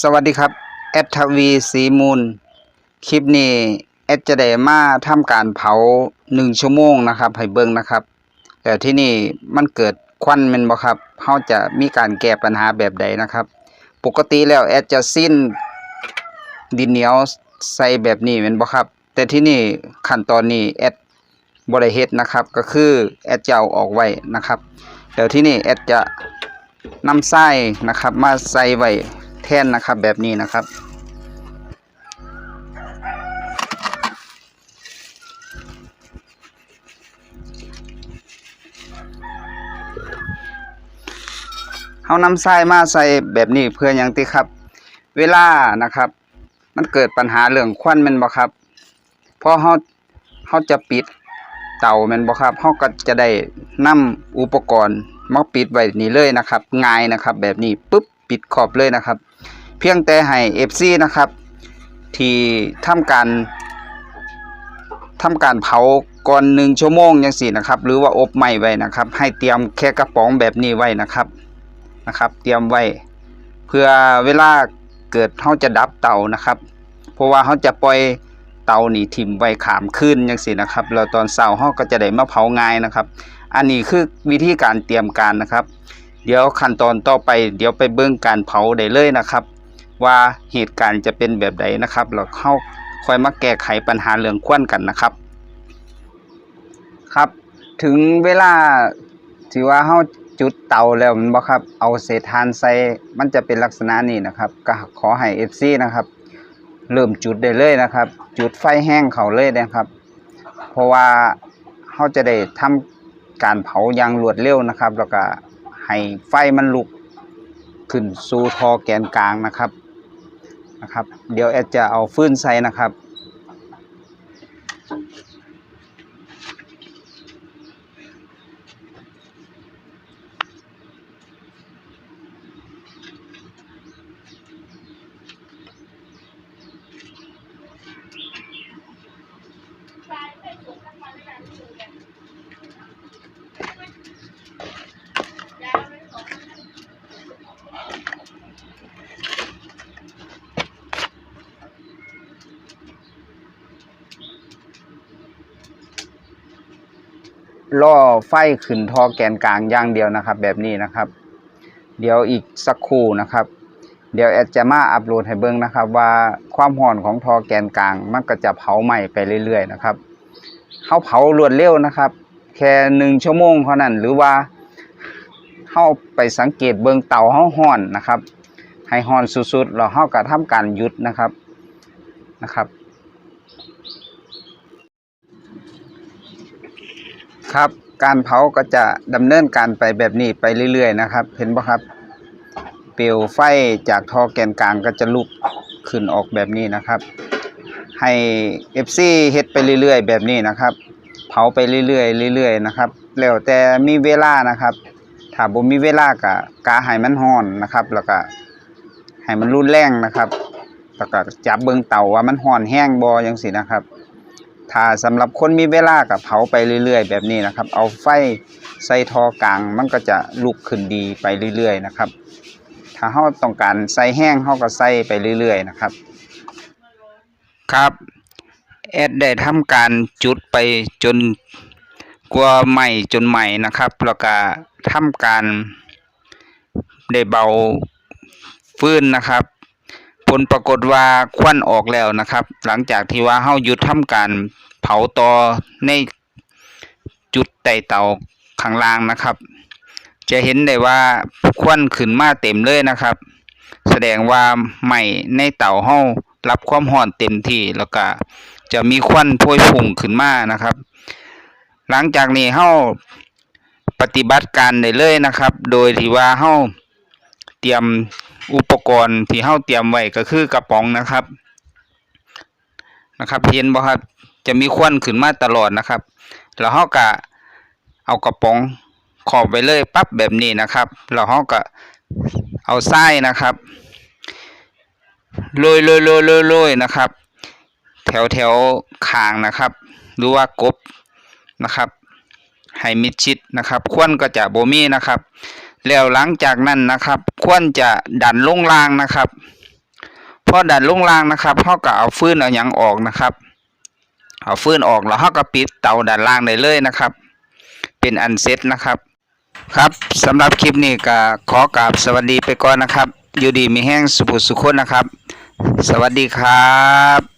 สวัสดีครับ แอดทวีสีมูล คลิปนี้ แอดจะได้มาทำการเผาหนึ่งชั่วโมงนะครับ ให้เบิ่งนะครับ แต่ที่นี่มันเกิดควันมันบ่ครับเฮาจะมีการแก้ปัญหาแบบใดนะครับ ปกติแล้วแอดจะสิ้นดินเหนียวใส่แบบนี้ม่นบ่ครับ แต่ที่นี่ขั้นตอนนี้แอดบ่ได้เฮ็ดนะครับ ก็คือแอดจะเอาออกไว้นะครับแล้วที่นี่แอดจะนำทรายนะครับ มาใส่ไว้ แทนนะครับ แบบนี้นะครับเฮานำทรายมาใส่แบบนี้เพื่อหยังติครับ เวลานะครับ มันเกิดปัญหาเรื่องควันม่นบ่ครับพอเฮาเฮาจะปิดเตาม่นบ่ครับเฮาก็จะได้นำอุปกรณ์มาปิดไว้นี่เลยนะครับง่ายนะครับ แบบนี้ปึ๊บ ปิดขอบเลยนะครับ เพียงแต่ให้ FC นะครับ ที่ทำการทำการเผาก่อนหนึ่งชั่วโมงจังซี่นะครับ หรือว่าอบไหม้ไว้นะครับ ให้เตรียมแค่กระป๋องแบบนี้ไว้นะครับนะครับ เตรียมไว้ เพื่อเวลาเกิดเขาจะดับเตานะครับ เพราะว่าเขาจะปล่อยเตาหนีทิ่มไว้ขามขึ้นอย่างสินะครับแล้วตอนเช้าเขาก็จะได้มาเผาง่ายนะครับ อันนี้คือวิธีการเตรียมการนะครับ เดี๋ยวขั้นตอนต่อไป เดี๋ยวไปเบิ่งการเผาได้เลยนะครับ ว่าเหตุการณ์จะเป็นแบบใดนะครับแล้วเข้าคอยมาแก้ไขปัญหาเรื่องควันกันนะครับ ครับ ถึงเวลาที่ว่าเฮาจุดเตาแล้วมันบ่ครับ เอาเศษถ่านใส่มันจะเป็นลักษณะนี้นะครับ ก็ขอให้ FC นะครับ เริ่มจุดได้เลยนะครับ จุดไฟแห้งเขาเลยนะครับ เพราะว่าเฮาจะได้ทำการเผาอย่างรวดเร็วนะครับ แล้วก็ ให้ไฟมันลุกขึ้นสู่ทอแกนกลางนะครับนะครับ เดี๋ยวแอดจะเอาฟืนใส่นะครับ ล่อไฟขึ้นทอแกนกลางอย่างเดียวนะครับ แบบนี้นะครับ เดี๋ยวอีกสักครู่นะครับ เดี๋ยวแอดจะมาอัปโหลดให้เบิ่งนะครับ ว่าความร้อนของทอแกนกลางมันก็จะเผาไหม้ไปเรื่อยๆนะครับเขาเผารวดเร็วนะครับ แค่หนึ่งชั่วโมงเท่านั้นหรือว่าเข้าไปสังเกตเบิ่งเตาเฮาฮ้อนนะครับ ให้ฮ้อนสุดๆแล้วเฮาก็ทำการหยุดนะครับนะครับ ครับ การเผาก็จะดำเนินการไปแบบนี้ไปเรื่อยๆนะครับ เห็นปะครับ เปลวไฟจากท่อแกนกลางก็จะลุกขึ้นออกแบบนี้นะครับ ให้ FC เฮ็ดไปเรื่อยๆ แบบนี้นะครับ เผาไปเรื่อยๆเรื่อยๆนะครับ แล้วแต่มีเวลานะครับ ถ้าบ่มีเวลาก็กาให้มันร้อนนะครับ แล้วก็ให้มันรุนแรงนะครับแล้วก็จับเบิ่งเต่าว่ามันร้อนแห้งบ่จังซี่นะครับ ถ้าสำหรับคนมีเวลาก็เผาไปเรื่อย ๆ แบบนี้นะครับ เอาไฟใส่ทอกลางมันก็จะลุกขึ้นดีไปเรื่อย ๆ นะครับ ถ้าเราต้องการใส่แห้งเราก็ใส่ไปเรื่อย ๆ นะครับ ครับแอดได้ทำการจุดไปจนกว่าใหม่จนใหม่นะครับแล้วก็ทำการได้เบาฟื้นนะครับ ผลปรากฏว่าควันออกแล้วนะครับ หลังจากที่ว่าเฮาหยุดทำการเผาต่อในจุดใต้เตาข้างล่างนะครับ จะเห็นได้ว่าควันขึ้นมาเต็มเลยนะครับ แสดงว่าไหม้ในเตาเฮารับความร้อนเต็มที่แล้วก็จะมีควันพวยพุ่งขึ้นมานะครับ หลังจากนี้เฮาปฏิบัติการได้เลยนะครับ โดยที่ว่าเฮาเตรียม อุปกรณ์ที่เฮาเตรียมไว้ก็คือกระป๋องนะครับนะครับเห็นบ่ครับจะมีควันขึ้นมาตลอดนะครับ แล้วเฮาก็เอากระป๋องขอบไว้เลยปั๊บแบบนี้นะครับแล้วเฮาก็เอาทรายนะครับโรยโรยโรยโรยนะครับ แถวแถวคางนะครับ หรือว่ากบนะครับให้มิดชิดนะครับควนก็จะโบมีนะครับ แล้วหลังจากนั้นนะครับ ควรจะดันลงล่างนะครับพอดันลงล่างนะครับเฮาก็เอาฟืนเอาหยังออกนะครับ เอาฟืนออกแล้วเฮาก็ปิดเตาดันล่างได้เลยนะครับ เป็นอันเสร็จนะครับครับสำหรับคลิปนี้ก็ขอกราบสวัสดีไปก่อนนะครับ อยู่ดีมีแห้งสุขสุขคนนะครับ สวัสดีครับ